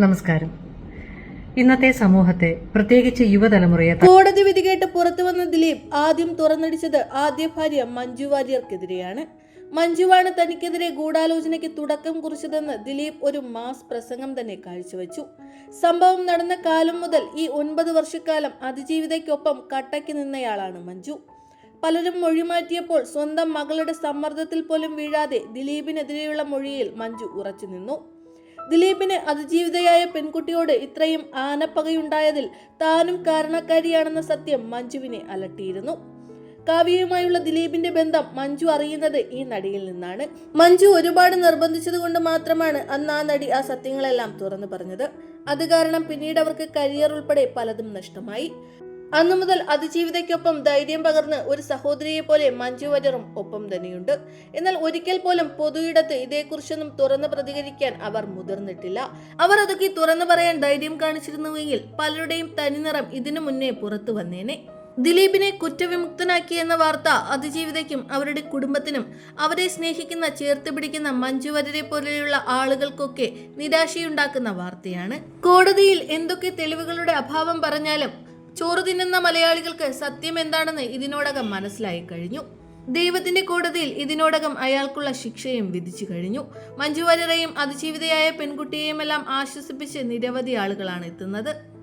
നമസ്കാരം. ഇന്നത്തെ സമൂഹത്തെ പ്രത്യേകിച്ച് യുവതലമുറയെ കോടതി വിധി കേട്ട് പുറത്തു വന്ന ദിലീപ് ആദ്യം തുറന്നടിച്ചത് ആദ്യ ഭാര്യ മഞ്ജു വാര്യർക്കെതിരെയാണ്. മഞ്ജുവാണ് തനിക്കെതിരെ ഗൂഢാലോചനയ്ക്ക് തുടക്കം കുറിച്ചതെന്ന് ദിലീപ് ഒരു മാസ് പ്രസംഗം തന്നെ കാഴ്ചവെച്ചു. സംഭവം നടന്ന കാലം മുതൽ ഈ ഒൻപത് വർഷക്കാലം അതിജീവിതയ്ക്കൊപ്പം കട്ടയ്ക്ക് നിന്നയാളാണ് മഞ്ജു. പലരും മൊഴിമാറ്റിയപ്പോൾ സ്വന്തം മകളുടെ സമ്മർദ്ദത്തിൽ പോലും വീഴാതെ ദിലീപിനെതിരെയുള്ള മൊഴിയിൽ മഞ്ജു ഉറച്ചു നിന്നു ദിലീപിന് അതിജീവിതയായ പെൺകുട്ടിയോട് ഇത്രയും ആനപ്പകയുണ്ടായതിൽ താനും കാരണക്കാരിയാണെന്ന സത്യം മഞ്ജുവിനെ അലട്ടിയിരുന്നു. കാവ്യയുമായുള്ള ദിലീപിന്റെ ബന്ധം മഞ്ജു അറിയുന്നത് ഈ നടിയിൽ നിന്നാണ്. മഞ്ജു ഒരുപാട് നിർബന്ധിച്ചത് കൊണ്ട് മാത്രമാണ് അന്ന് ആ നടി ആ സത്യങ്ങളെല്ലാം തുറന്നു പറഞ്ഞത്. അത് കാരണം പിന്നീട് അവർക്ക് കരിയർ ഉൾപ്പെടെ പലതും നഷ്ടമായി. അന്നു മുതൽ അതിജീവിതയ്ക്കൊപ്പം ധൈര്യം പകർന്ന് ഒരു സഹോദരിയെ പോലെ മഞ്ജു വര്യറും ഒപ്പം തന്നെയുണ്ട്. എന്നാൽ ഒരിക്കൽ പോലും പൊതുയിടത്ത് ഇതേക്കുറിച്ചൊന്നും തുറന്ന് പ്രതികരിക്കാൻ അവർ മുതിർന്നിട്ടില്ല. അവർ അതൊക്കെ തുറന്നു പറയാൻ ധൈര്യം കാണിച്ചിരുന്നുവെങ്കിൽ പലരുടെയും തനിനിറം ഇതിനു മുന്നേ പുറത്തു വന്നേനെ. ദിലീപിനെ കുറ്റവിമുക്തനാക്കി എന്ന വാർത്ത അതിജീവിതയ്ക്കും അവരുടെ കുടുംബത്തിനും അവരെ സ്നേഹിക്കുന്ന ചേർത്ത് പിടിക്കുന്ന മഞ്ജുവരരെ പോലെയുള്ള ആളുകൾക്കൊക്കെ നിരാശയുണ്ടാക്കുന്ന വാർത്തയാണ്. കോടതിയിൽ എന്തൊക്കെ തെളിവുകളുടെ അഭാവം പറഞ്ഞാലും ചോറ് തിന്നുന്ന മലയാളികൾക്ക് സത്യം എന്താണെന്ന് ഇതിനോടകം മനസ്സിലായി കഴിഞ്ഞു. ദൈവത്തിന്റെ കോടതിയിൽ ഇതിനോടകം അയാൾക്കുള്ള ശിക്ഷയും വിധിച്ചു കഴിഞ്ഞു. മഞ്ജുവാര്യരെയും അതിജീവിതയായ പെൺകുട്ടിയെയുമെല്ലാം ആശ്വസിപ്പിച്ച് നിരവധി ആളുകളാണ് എത്തുന്നത്.